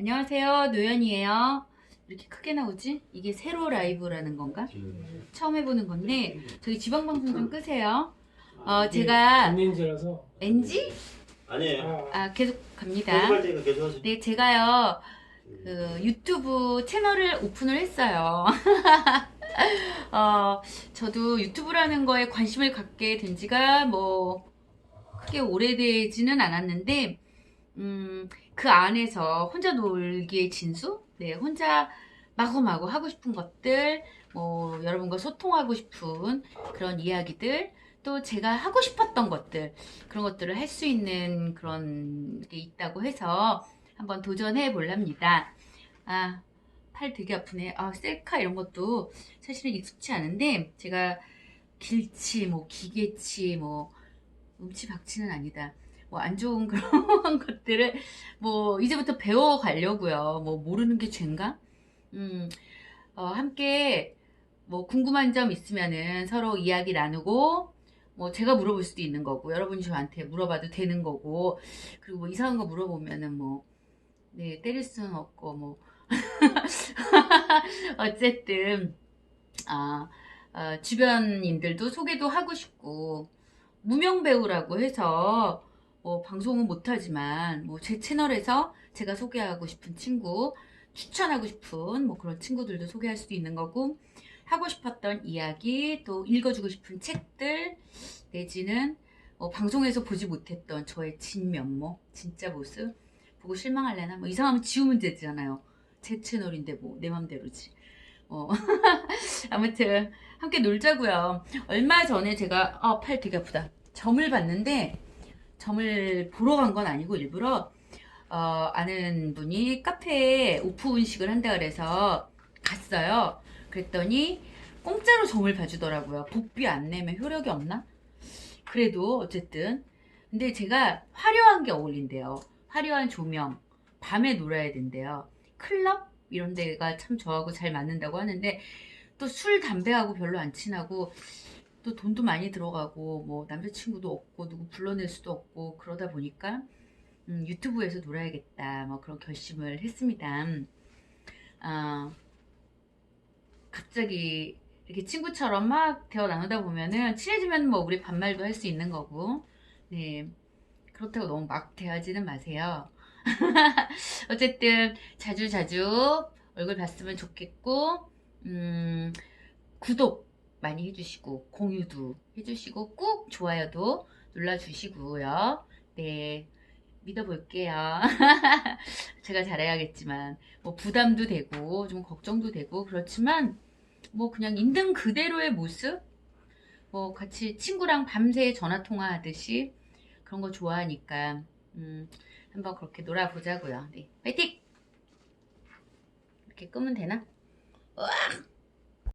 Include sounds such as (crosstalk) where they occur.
안녕하세요. 노연이에요. 이렇게 크게 나오지? 이게 세로 라이브라는 건가? 처음 해보는 건데 저기 지방방송 좀 끄세요. 어, 제가 안렌즈라서 NG? 아니에요. 아, 아, 계속 갑니다. 하세요. 네, 제가요, 그 유튜브 채널을 오픈을 했어요. (laughs) 어, 저도 유튜브라는 거에 관심을 갖게 된 지가 뭐, 크게 오래되지는 않았는데, 음, 그 안에서 혼자 놀기의 진수? 네, 혼자 마구마구 하고 싶은 것들, 뭐, 여러분과 소통하고 싶은 그런 이야기들, 또 제가 하고 싶었던 것들, 그런 것들을 할 수 있는 그런 게 있다고 해서 한번 도전해 볼랍니다. 아, 팔 되게 아프네. 아, 셀카 이런 것도 사실은 익숙치 않은데, 제가 길치, 뭐, 기계치, 뭐, 음치 박치는 아니다. 뭐, 안 좋은 (laughs) 그런 것들을, 뭐, 이제부터 배워가려고요. 뭐, 모르는 게 죄인가? 음, 어, 함께, 뭐, 궁금한 점 있으면은 서로 이야기 나누고, 뭐, 제가 물어볼 수도 있는 거고, 여러분이 저한테 물어봐도 되는 거고, 그리고 뭐, 이상한 거 물어보면은 뭐, 네, 때릴 수는 없고, 뭐, (laughs) 어쨌든, 아, 어, 주변인들도 소개도 하고 싶고, 무명 배우라고 해서, 뭐, 방송은 못하지만, 뭐, 제 채널에서 제가 소개하고 싶은 친구, 추천하고 싶은, 뭐, 그런 친구들도 소개할 수도 있는 거고, 하고 싶었던 이야기, 또 읽어주고 싶은 책들, 내지는, 뭐, 방송에서 보지 못했던 저의 진면모, 진짜 모습, 보고 실망할래나? 뭐, 이상하면 지우면 되잖아요. 제 채널인데 뭐 내 맘대로지. 어. (laughs) 아무튼 함께 놀자고요. 얼마 전에 제가 아, 팔 되게 아프다. 점을 봤는데 점을 보러 간 건 아니고 일부러 어, 아는 분이 카페에 오픈식을 한다 그래서 갔어요. 그랬더니 공짜로 점을 봐주더라고요. 복비 안 내면 효력이 없나? 그래도 어쨌든 근데 제가 화려한 게 어울린대요. 화려한 조명, 밤에 놀아야 된대요. 클럽 이런 데가 참 저하고 잘 맞는다고 하는데 또 술 담배하고 별로 안 친하고 또 돈도 많이 들어가고 뭐 남자친구도 없고 누구 불러낼 수도 없고 그러다 보니까 음, 유튜브에서 놀아야겠다 뭐 그런 결심을 했습니다. 아 갑자기 이렇게 친구처럼 막 대화 나누다 보면은 친해지면 뭐 우리 반말도 할 수 있는 거고 네 그렇다고 너무 막 대하지는 마세요. (laughs) 어쨌든 자주 자주 얼굴 봤으면 좋겠고 음, 구독 많이 해주시고 공유도 해주시고 꾹 좋아요도 눌러주시고요. 네 믿어볼게요. (laughs) 제가 잘해야겠지만 뭐 부담도 되고 좀 걱정도 되고 그렇지만 뭐 그냥 있는 그대로의 모습 뭐 같이 친구랑 밤새 전화 통화하듯이 그런 거 좋아하니까 음, 한번 그렇게 놀아보자고요. 네, 파이팅! 이렇게 끄면 되나? 으악!